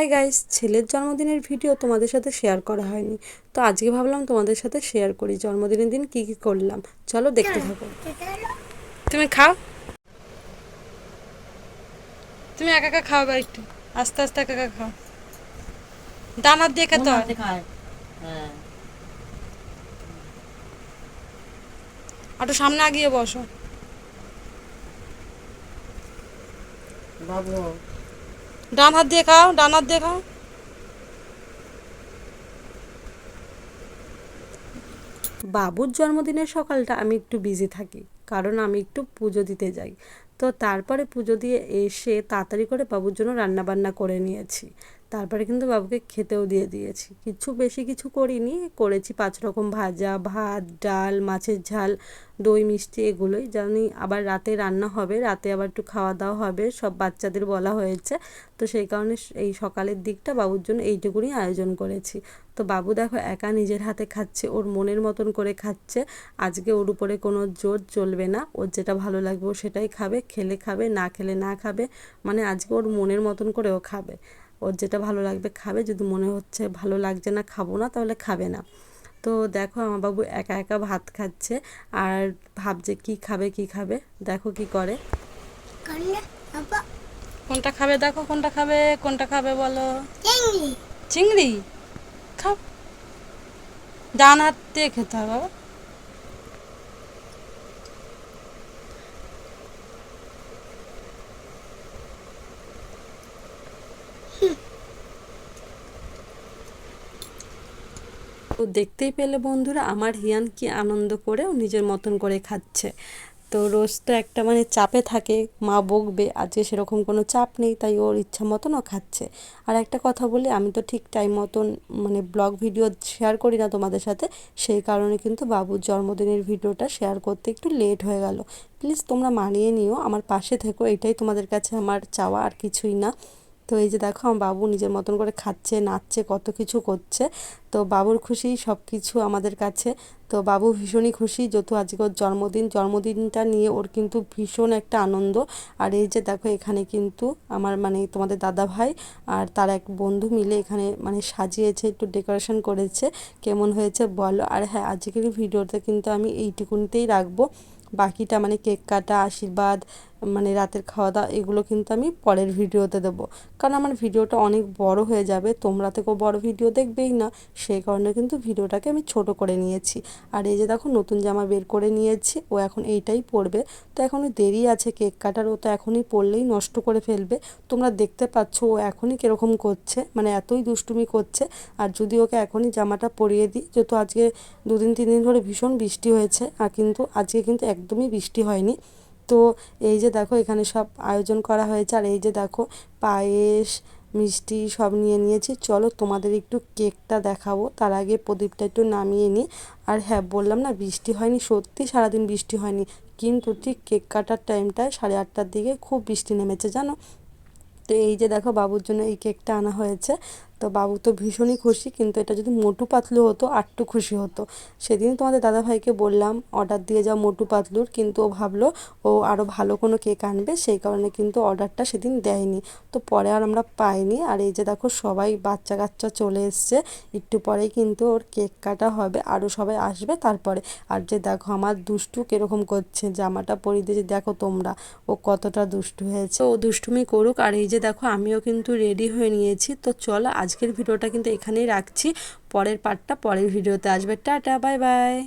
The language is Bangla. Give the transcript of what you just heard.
হাই গাইস ছেলের জন্মদিনের ভিডিও তোমাদের সাথে শেয়ার করা হয়নি। তো আজকে ভাবলাম তোমাদের সাথে শেয়ার করি জন্মদিনের দিন কি কি করলাম। চলো দেখতে থাকো। তুমি খাও। তুমি একা একা খাও একটু। আস্তে আস্তে একা একা খাও। দানার দিয়ে খেতে হয়। খায়। হ্যাঁ। একটু সামনে আগিয়ে বসো। বাবু। ডান হাত দিয়ে খাও, ডান হাত দিয়ে খাও। বাবুর জন্মদিনের সকালটা আমি একটু বিজি থাকি, কারণ আমি একটু পুজো দিতে যাই। তো তারপরে পুজো দিয়ে এসে তাড়াতাড়ি করে বাবুর জন্য রান্না বান্না করে নিয়েছি। তারপরে কিন্তু বাবুকে খেতেও দিয়ে দিয়েছি। কিছু বেশি কিছু করিনি, করেছি পাঁচ রকম ভাজা, ভাত, ডাল, মাছের ঝাল, দই, মিষ্টি এগুলোই। জানি আবার রাতে রান্না হবে, রাতে আবার একটু খাওয়া দাওয়া হবে, সব বাচ্চাদের বলা হয়েছে। তো সেই কারণে এই সকালের দিকটা বাবুর জন্য এইটুকুনি আয়োজন করেছি। তো বাবু দেখো একা নিজের হাতে খাচ্ছে, ওর মনের মতন করে খাচ্ছে। আজকে ওর উপরে কোনো জোর চলবে না। ওর যেটা ভালো লাগবে ও সেটাই খাবে, খেলে খাবে, না খেলে না খাবে। মানে আজকে ওর মনের মতন করেও খাবে। ওর যেটা ভালো লাগবে খাবে। যদি মনে হচ্ছে ভালো লাগছে না খাব না তাহলে খাবে না। তো দেখো আমার বাবু একা একা ভাত খাচ্ছে। আর ভাবছে কি খাবে কি খাবে? দেখো কি করে। কোনটা? খাবে দেখো কোনটা খাবে কোনটা খাবে বলো। চিংড়ি? খাও। ডান হাত দিয়ে খেতে হবে বাবা। তো দেখতেই পেলে বন্ধুরা, আমার হিয়ান কি আনন্দ করে নিজের মতন করে খাচ্ছে। তো রোজ তো একটা মানে চাপে থাকে, মা বকবে, আজকে সেরকম কোনো চাপ নেই, তাই ওর ইচ্ছা মতন ও খাচ্ছে। আর একটা কথা বলি, আমি তো ঠিক টাইম মতন মানে ব্লগ ভিডিও শেয়ার করি না তোমাদের সাথে, সেই কারণে কিন্তু বাবুর জন্মদিনের ভিডিওটা শেয়ার করতে একটু লেট হয়ে গেল। প্লিজ তোমরা মানিয়ে নিও, আমার পাশে থেকো, এটাই তোমাদের কাছে আমার চাওয়া, আর কিছুই না। তো এই যে দেখো, আমার বাবু নিজের মতন করে খাচ্ছে, নাচছে, কত কিছু করছে। তো বাবুর খুশি সব কিছু আমাদের কাছে। তো বাবু ভীষণই খুশি যেহেতু আজকে ওর জন্মদিন, জন্মদিনটা নিয়ে ওর কিন্তু ভীষণ একটা আনন্দ। আর এই যে দেখো, এখানে কিন্তু আমার মানে তোমাদের দাদা ভাই আর তার এক বন্ধু মিলে এখানে মানে সাজিয়েছে, একটু ডেকোরেশন করেছে। কেমন হয়েছে বলো? আর হ্যাঁ আজকের ভিডিওতে কিন্তু আমি এইটুকুনিতেই রাখব। বাকিটা মানে কেক কাটা, আশীর্বাদ মানে রাতের খাওয়া দাওয়া এগুলো কিন্তু আমি পরের ভিডিওতে দেবো। কারণ আমার ভিডিওটা অনেক বড় হয়ে যাবে, তোমরা থেকেও বড় ভিডিও দেখবেই না। সেই কারণে কিন্তু ভিডিওটাকে আমি ছোট করে নিয়েছি। আর এই যে দেখো, নতুন জামা বের করে নিয়েছি, ও এখন এইটাই পরবে। তো এখনও দেরি আছে কেক কাটার, ও তো এখনই পরলেই নষ্ট করে ফেলবে। তোমরা দেখতে পাচ্ছ, ও এখনই কীরকম করছে মানে এতই দুষ্টুমি করছে। আর যদি ওকে এখনই জামাটা পরিয়ে দিই, যেহেতু আজকে দুদিন তিন দিন ধরে ভীষণ বৃষ্টি হয়েছে, আর কিন্তু আজকে কিন্তু একদমই বৃষ্টি হয়নি। তো এই যে দেখো এখানে সব আয়োজন করা হয়েছে, আর এই যে দেখো পায়েস, মিষ্টি সব নিয়ে নিয়েছি। চলো তোমাদের একটু কেকটা দেখাবো, তার আগে প্রদীপটা একটু নামিয়ে নিই। আর হ্যাঁ বললাম না বৃষ্টি হয়নি, সত্যি সারাদিন বৃষ্টি হয়নি, কিন্তু ঠিক কেক কাটার টাইমটায় সাড়ে আটটার দিকে খুব বৃষ্টি নেমেছে, জানো? তো এই যে দেখো বাবুর জন্য এই কেকটা আনা হয়েছে। তো বাবু তো ভীষণই খুশি, কিন্তু এটা যদি মোটু পাতলু হতো, আটটু খুশি হতো। সেদিন তোমাদের দাদাভাইকে বললাম অর্ডার দিয়ে যাও মোটু পাতলুর। কিন্তু ও ভাবলো, ও আরও ভালো কোনো কেক আনবে। সেই কারণে কিন্তু অর্ডারটা সেদিন দেয়নি। তো পরে আর আমরা পাইনি। আর এই যে দেখো, সবাই বাচ্চা কাচ্চা চলে এসছে। একটু পরেই কিন্তু ওর কেক কাটা হবে আরও সবাই আসবে তারপরে। আর যে দেখো, আমার দুষ্টু কীরকম করছে, জামাটা পরিয়ে দিয়েছে, দেখো তোমরা, ও কতটা দুষ্টু হয়েছে। ও দুষ্টুমি করুক, আর এই যে দেখো, আমিও কিন্তু রেডি হয়ে নিয়েছি। তো চলো আজকের ভিডিওটা কিন্তু এখানেই রাখছি। পরের পার্টটা পরের ভিডিওতে আসবে। Tata bye bye